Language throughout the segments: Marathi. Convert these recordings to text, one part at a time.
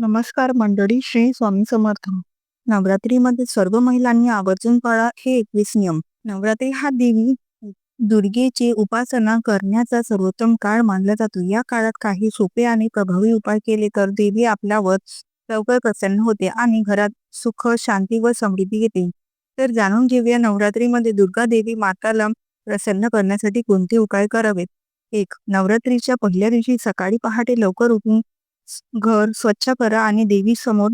नमस्कार मंडळी श्री स्वामी समर्थ. नवरात्रीमध्ये सर्व महिलांनी आवर्जून पाळा हे एकवीस नियम. नवरात्री हा देवी दुर्गेची उपासना करण्याचा सर्वोत्तम काळ मानला जातो. या काळात काही सोपे आणि प्रभावी उपाय केले तर देवी आपल्यावर लवकर प्रसन्न होते आणि घरात सुख शांती व समृद्धी येते. तर जाणून घेऊया नवरात्रीमध्ये दुर्गा देवी माताला प्रसन्न करण्यासाठी कोणते उपाय करावेत? एक नवरात्रीच्या पहिल्या दिवशी सकाळी पहाटे लवकर उठून घर स्वच्छ करा आणि देवी समोर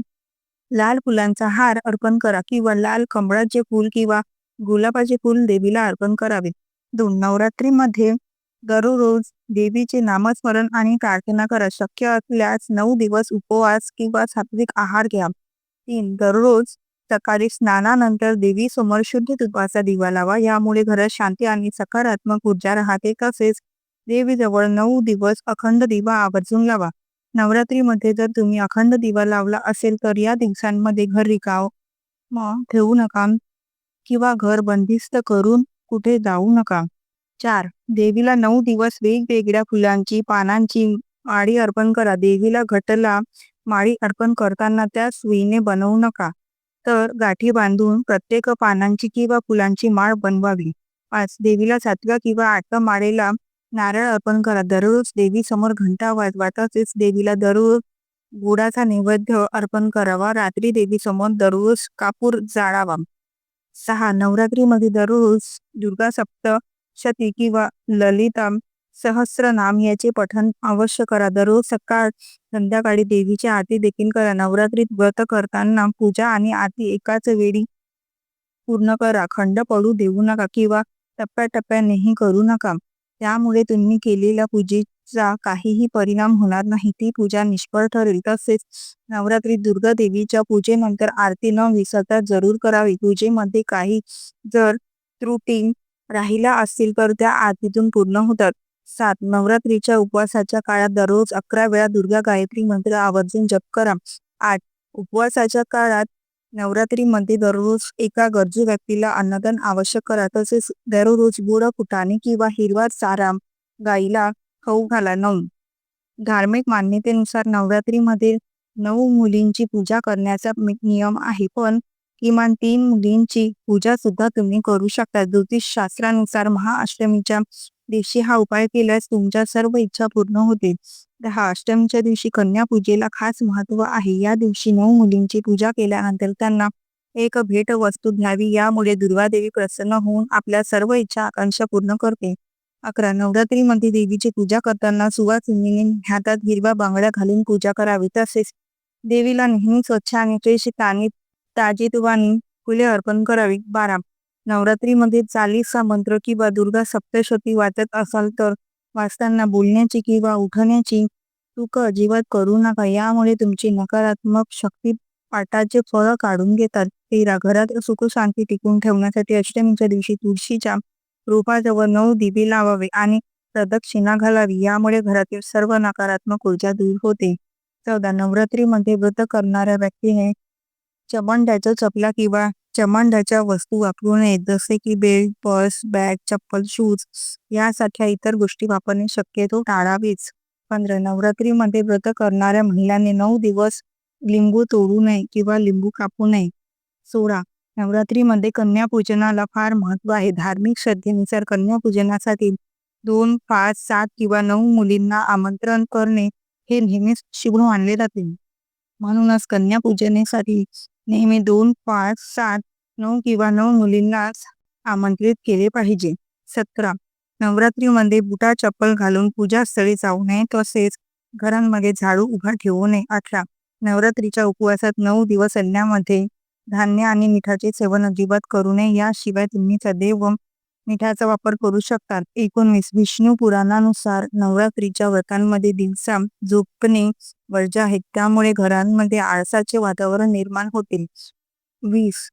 लाल फुलांचा हार अर्पण करा किंवा लाल कमळाचे फूल किंवा गुलाबाचे फूल देवीला अर्पण करावे. दोन नवरात्रीमध्ये दररोज देवीचे नामस्मरण आणि प्रार्थना करा. शक्य असल्यास नऊ दिवस उपवास किंवा सात्विक आहार घ्या. तीन दररोज सकाळी स्नानानंतर देवी समोर शुद्ध तुपाचा दिवा लावा. यामुळे घरात शांती आणि सकारात्मक ऊर्जा राहते. तसेच देवीजवळ नऊ दिवस अखंड दिवा आवर्जून लावा. नवरात्रीमध्ये जर तुम्ही अखंड दिवा लावला असेल तर या दिवसांमध्ये घर रिकाव. मग ठेवू नका. किंवा घर बंदिस्त करून कुठे जाऊ नका. चार. देवीला नऊ दिवस वेगवेगळ्या फुलांची पानांची माळी अर्पण करा. देवीला घटला माळी अर्पण करताना त्या सुईने बनवू नका. तर गाठी बांधून प्रत्येक पानांची किंवा फुलांची माळ बनवावी. पाच. देवीला सातव्या किंवा आठव्या माळेला नारळ अर्पण करा. दररोज देवी समोर घंटा वाजवा तसेच देवीला दररोज गुडाचा नैवेद्य अर्पण करावा. रात्री देवी समोर दररोज कापूर जाळावा. सहा नवरात्रीमध्ये दररोज दुर्गा सप्तशती किंवा ललिता सहस्र नाम याचे पठण अवश्य करा. दररोज सकाळ संध्याकाळी देवीची आरती देखील करा. नवरात्रीत व्रत करताना पूजा आणि आरती एकाच वेळी पूर्ण करा. खंड पडू देऊ नका किंवा टप्प्याटप्प्यानेही करू नका. त्यामुळे तुम्ही केलेल्या पूजेचा काहीही परिणाम होणार नाही. ती पूजा निष्फळ ठरेल. तसेच नवरात्री दुर्गा देवीच्या पूजेनंतर आरती न विसरता जरूर करावी. पूजेमध्ये काही जर त्रुटी राहिला असतील तर त्या आरतीतून पूर्ण होतात. सात नवरात्रीच्या उपवासाच्या काळात दररोज अकरा वेळा दुर्गा गायत्री मंत्र आवर्जून जप करा. आठ उपवासाच्या काळात नवरात्रीमध्ये दररोज एका गरजू व्यक्तीला अन्नदान आवश्यक करा तसेच दररोज गुड फुटाणे किंवा हिरवा चारा गाईला खाऊ घाला. नऊ. धार्मिक मान्यतेनुसार नवरात्रीमध्ये नऊ मुलींची पूजा करण्याचा नियम आहे पण किमान तीन मुलींची पूजा सुद्धा तुम्ही करू शकता. ज्योतिष शास्त्रानुसार महाअष्टमीच्या दिवशी हा उपाय केल्यास तुमच्या सर्व इच्छा पूर्ण होतील. दहा अष्टमीच्या दिवशी कन्या पूजेला खास महत्त्व आहे. या दिवशी नऊ मुलींची पूजा केल्यानंतर त्यांना एक भेट वस्तू घ्यावी. यामुळे दुर्वादेवी प्रसन्न होऊन आपल्या सर्व इच्छा आकांक्षा पूर्ण करते. अकरा नवरात्रीमध्ये देवीची पूजा करताना सुवासिनीने हातात हिरवा बांगड्या घालून पूजा करावी. तसेच देवीला नेहमी स्वच्छ आणि फ्रेश ताजी ताजीतवानी फुले अर्पण करावी. बारा नवरात्रीमध्ये चालीसा मंत्र किंवा दुर्गा सप्तशती वाचत असाल तर वाचताना बोलण्याची किंवा उठण्याची चूक अजिबात करू नका. यामुळे तुमची नकारात्मक शक्ती पाठाचे फळ काढून घेतात. तेरा घरात सुख शांती टिकून ठेवण्यासाठी अष्टमीच्या दिवशी तुळशीच्या रूपाजवळ नऊ दिवे लावावे आणि प्रदक्षिणा घालावी. यामुळे घरातील सर्व नकारात्मक ऊर्जा दूर होते. चौदा नवरात्रीमध्ये व्रत करणाऱ्या व्यक्तीने चबंड्याचा चपला किंवा चमंडाच्या वस्तू वापरू नये जसे की बेल्ट पर्स बॅग चप्पल शूज यासारख्या इतर गोष्टी वापरणे शक्यतो टाळावेच. पंधरा नवरात्रीमध्ये व्रत करणाऱ्या महिलांनी नऊ दिवस लिंबू तोडू नये किंवा लिंबू कापू नये. सोळा नवरात्रीमध्ये कन्यापूजनाला फार महत्त्व आहे. धार्मिक श्रद्धेनुसार कन्यापूजनासाठी दोन पाच सात किंवा नऊ मुलींना आमंत्रण करणे हे नेहमीच शुभ मानले जाते. म्हणूनच कन्यापूजनेसाठी नेहमी दोन पाच सात नऊ किंवा नऊ मुलींनाच आमंत्रित केले पाहिजे. सतरा. नवरात्रीमध्ये बुटा चप्पल घालून पूजास्थळी जाऊ नये तसेच घरांमध्ये झाडू उभा ठेवू नये. अठरा. नवरात्रीच्या उपवासात नऊ दिवस अन्नामध्ये धान्य आणि मिठाचे सेवन अजिबात करू नये. याशिवाय तुम्ही सदैव मिठाचा वापर करू शकतात. एकोणवीस विष्णू पुराणानुसार नवरात्रीच्या व्रतांमध्ये दिवसा झोपणे वर्ज आहेत. त्यामुळे घरांमध्ये आळसाचे वातावरण निर्माण होते. वीस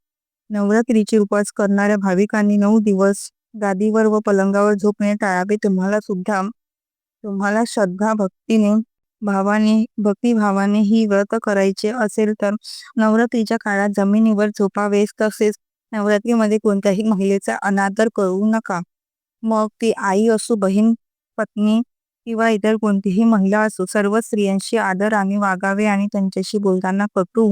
नवरात्रीचे उपवास करणाऱ्या भाविकांनी नऊ दिवस गादीवर व पलंगावर झोपणे टाळावे. तुम्हाला सुद्धा तुम्हाला श्रद्धा भक्तीने भावाने भक्तिभावाने ही व्रत करायचे असेल तर नवरात्रीच्या काळात जमिनीवर झोपावेस तसेच नवरात्रीमध्ये कोणत्याही महिलेचा अनादर करू नका. मग ती आई असो बहीण पत्नी किंवा इतर कोणतीही महिला असो सर्व स्त्रियांशी आदर आणि वागावे आणि त्यांच्याशी बोलताना कटू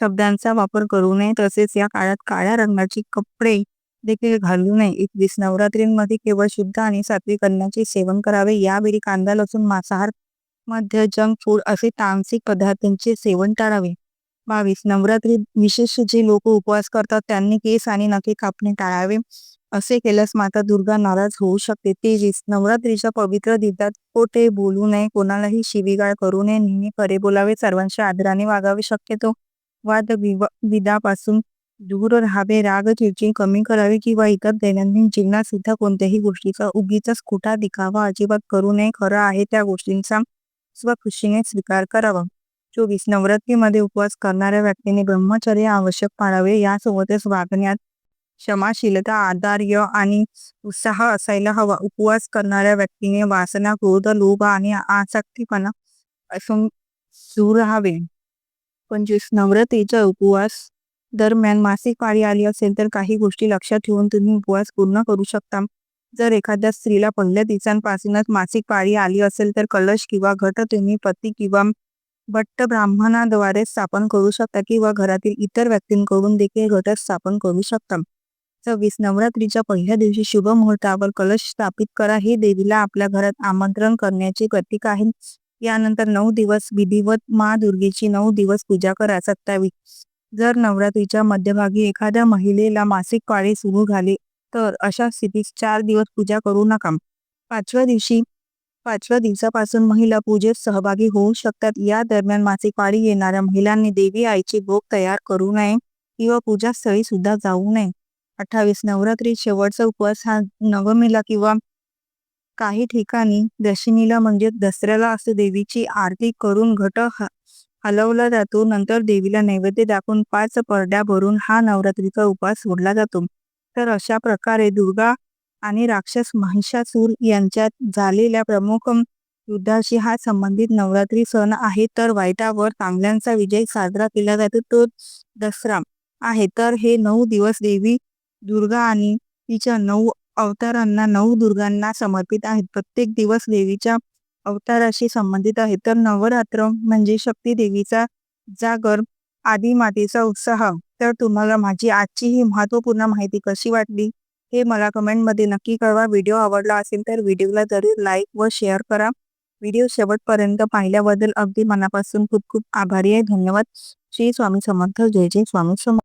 शब्दांचा वापर करू नये. तसेच या काळात काळ्या रंगाचे कपडे देखील घालू नये. एकवीस नवरात्रींमध्ये केवळ शुद्ध आणि सात्विक अन्नाचे सेवन करावे. यावेळी कांदा लसूण मांसाहार मध्य जंक फूड असे तांसिक पदार्थांचे सेवन टाळावे. बावीस. नवरात्री विशेष जे लोक उपवास करतात त्यांनी केस आणि नखे कापणे टाळावे. असे केल्यास माता दुर्गा नाराज होऊ शकते. तेवीस नवरात्रीच्या पवित्र दिवसात खोटे बोलू नये कोणालाही शिवीगाळ करू नये नेहमी खरे बोलावे सर्वांच्या आदराने वागावे. शक्यतो वाद विदापासून दूर राहावे. राग चिडचिड कमी करावी किंवा इतर दैनंदिन जीवनात सुद्धा कोणत्याही गोष्टीचा उगीच खोटा दिखावा अजिबात करू नये. खरं आहे त्या गोष्टींचा स्वखुशीने स्वीकार करावा. चोवीस. नवरात्रीमध्ये उपवास करणाऱ्या व्यक्तीने ब्रह्मचर्य आवश्यक पाळावे. यासोबतच वागण्यात क्षमाशीलता आधार्य आणि उत्साह असायला हवा. उपवास करणाऱ्या व्यक्तीने वासना क्रोध लोभ आणि आसक्तीपणा असून दूर राहावे. पंचवीस. नवरात्रीचा उपवास दरम्यान मासिक पाळी आली असेल तर काही गोष्टी लक्षात ठेवून तुम्ही उपवास पूर्ण करू शकता. जर एखाद्या स्त्रीला पहिल्या दिवसांपासूनच मासिक पाळी आली असेल तर कलश किंवा घट तुम्ही पती किंवा भट्ट ब्राह्मणाद्वारे स्थापन करू शकता किंवा घरातील इतर व्यक्तींकडून देखील घट स्थापन करू शकता. सव्वीस नवरात्रीच्या पहिल्या दिवशी शुभ मुहूर्तावर कलश स्थापित करा. हे देवीला आपल्या घरात आमंत्रण करण्याचे प्रतीक आहे. यानंतर नऊ दिवस विधिवत मा दुर्गेची नऊ दिवस पूजा करा. सत्तावीस. जर नवरात्रीच्या मध्यभागी एखाद्या महिलेला मासिक पाळी सुरू झाले तर अशा स्थितीत चार दिवस पूजा करू नका. पाचव्या दिवशी पाचव्या दिवसापासून महिला पूजेत सहभागी होऊ शकतात. या दरम्यान मासिक पाळी येणाऱ्या महिलांनी देवी आईचे भोग तयार करू नये किंवा पूजा स्थळी सुद्धा जाऊ नये. अठ्ठावीस नवरात्री शेवटचा उपवास हा नवमीला किंवा काही ठिकाणी दशमीला म्हणजे दसऱ्याला असं देवीची आरती करून घट हलवला जातो. नंतर देवीला नैवेद्य दाखवून पाच परड्या भरून हा नवरात्रीचा उपवास सोडला जातो. तर अशा प्रकारे दुर्गा आणि राक्षस महिषासूर यांच्यात झालेल्या प्रमुख युद्धाशी हा संबंधित नवरात्री सण आहे. तर वाईटावर चांगल्यांचा विजय साजरा केला जातो. तो दसरा आहे. तर हे नऊ दिवस देवी दुर्गा आणि तिच्या नऊ अवतारांना नऊ दुर्गांना समर्पित आहेत. प्रत्येक दिवस देवीच्या अवताराशी संबंधित आहे. तर नवरात्र म्हणजे शक्ती देवीचा जागर आदी मातेचा उत्साह. तर तुम्हाला माझी आजची ही महत्त्वपूर्ण माहिती कशी वाटली? हे मला कमेंटमध्ये नक्की कळवा. व्हिडिओ आवडला असेल तर व्हिडिओला जरी लाईक व शेअर करा. व्हिडिओ शेवटपर्यंत पाहिल्याबद्दल अगदी मनापासून खूप खूप आभारी आहे. धन्यवाद. श्री स्वामी समर्थ. जय जय स्वामी समर्थ.